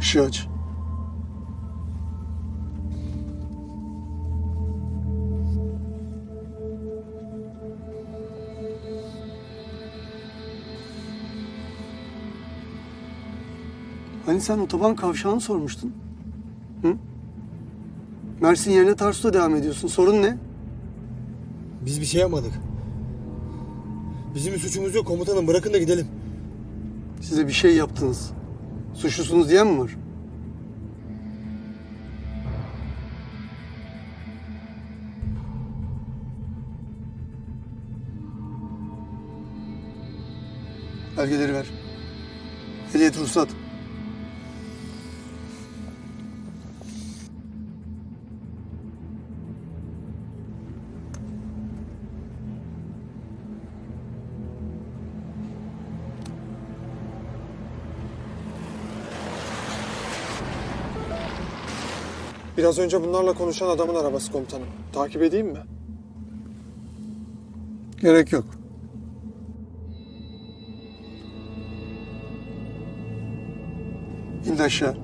Işığı aç. Hani sen otoban kavşağını sormuştun? Hı? Mersin yerine Tarsus'ta devam ediyorsun. Sorun ne? Biz bir şey yapmadık. Bizim bir suçumuz yok komutanım bırakın da gidelim. Size bir şey yaptınız. Suçlusunuz diyen mi var? Belgeleri ver. Ehliyet ruhsat. Biraz önce bunlarla konuşan adamın arabası komutanım. Takip edeyim mi? Gerek yok. İn aşağı.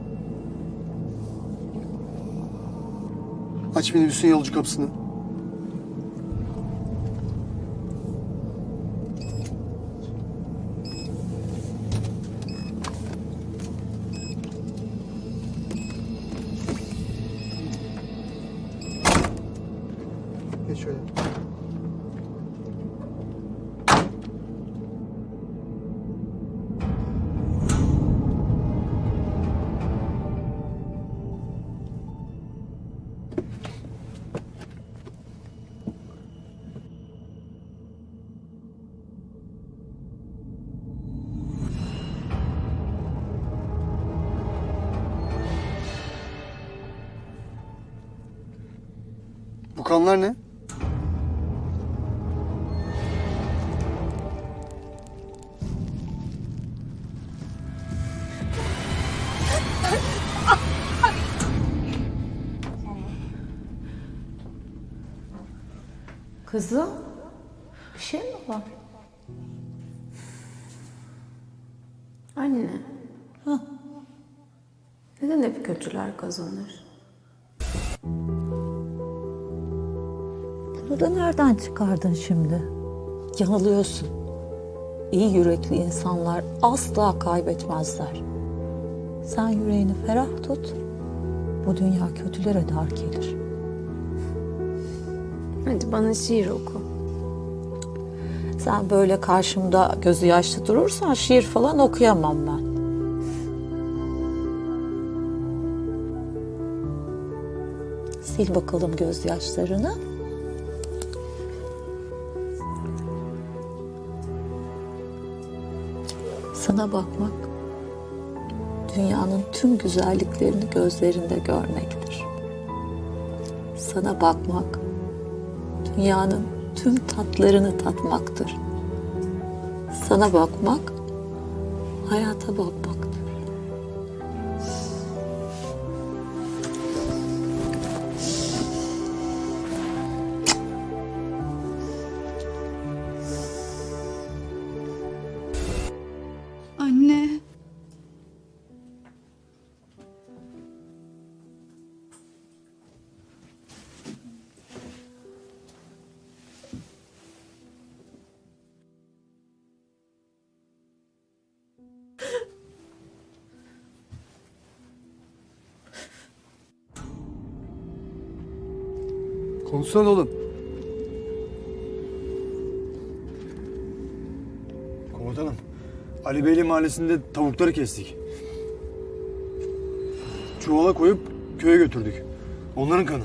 Aç minibüsün yolcu kapısını. Şöyle. Bu kanlar ne? Kızım, bir şey mi var? Anne. Neden hep kötüler kazanır? Bunu da nereden çıkardın şimdi? Yanılıyorsun. İyi yürekli insanlar asla kaybetmezler. Sen yüreğini ferah tut. Bu dünya kötülere dar gelir. Hadi bana şiir oku. Sen böyle karşımda gözü yaşlı durursan şiir falan okuyamam ben. Sil bakalım gözyaşlarını. Sana bakmak dünyanın tüm güzelliklerini gözlerinde görmektir. Sana bakmak dünyanın tüm tatlarını tatmaktır. Sana bakmak, hayata bakmaktır. Konuşsana oğlum. Komutanım Ali Beyli mahallesinde tavukları kestik. Çuvala koyup köye götürdük. Onların kanı.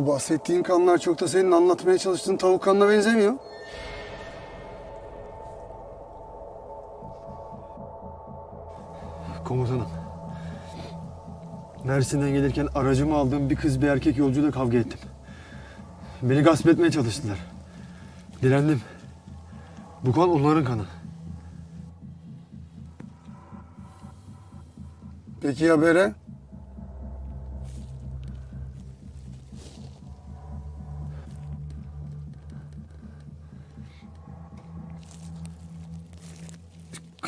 Bu bahsettiğin kanlar çok da senin anlatmaya çalıştığın tavuk kanına benzemiyor. Komutanım. Mersin'den gelirken aracımı aldığım bir kız bir erkek yolcuyla kavga ettim. Beni gasp etmeye çalıştılar. Direndim. Bu kan onların kanı. Peki ya Bere?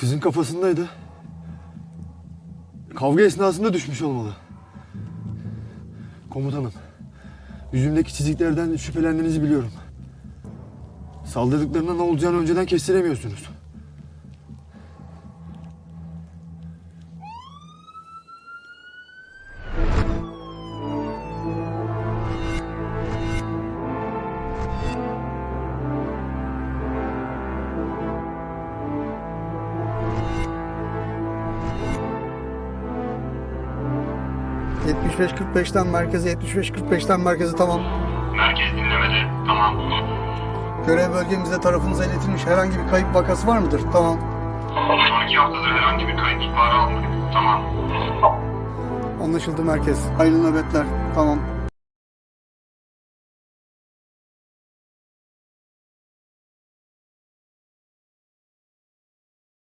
Kızın kafasındaydı. Kavga esnasında düşmüş olmalı. Komutanım. Yüzümdeki çiziklerden şüphelendiğinizi biliyorum. Saldırdıklarında ne olacağını önceden kestiremiyorsunuz. ...75-45'ten merkeze, 75-45'ten merkeze tamam. Merkez dinlemede. Tamam. Görev bölgemizde tarafınıza iletilmiş herhangi bir kayıp vakası var mıdır? Tamam. Son iki haftadır herhangi bir kayıp ihbarı almadık. Tamam. Anlaşıldı merkez. Hayırlı nöbetler. Tamam.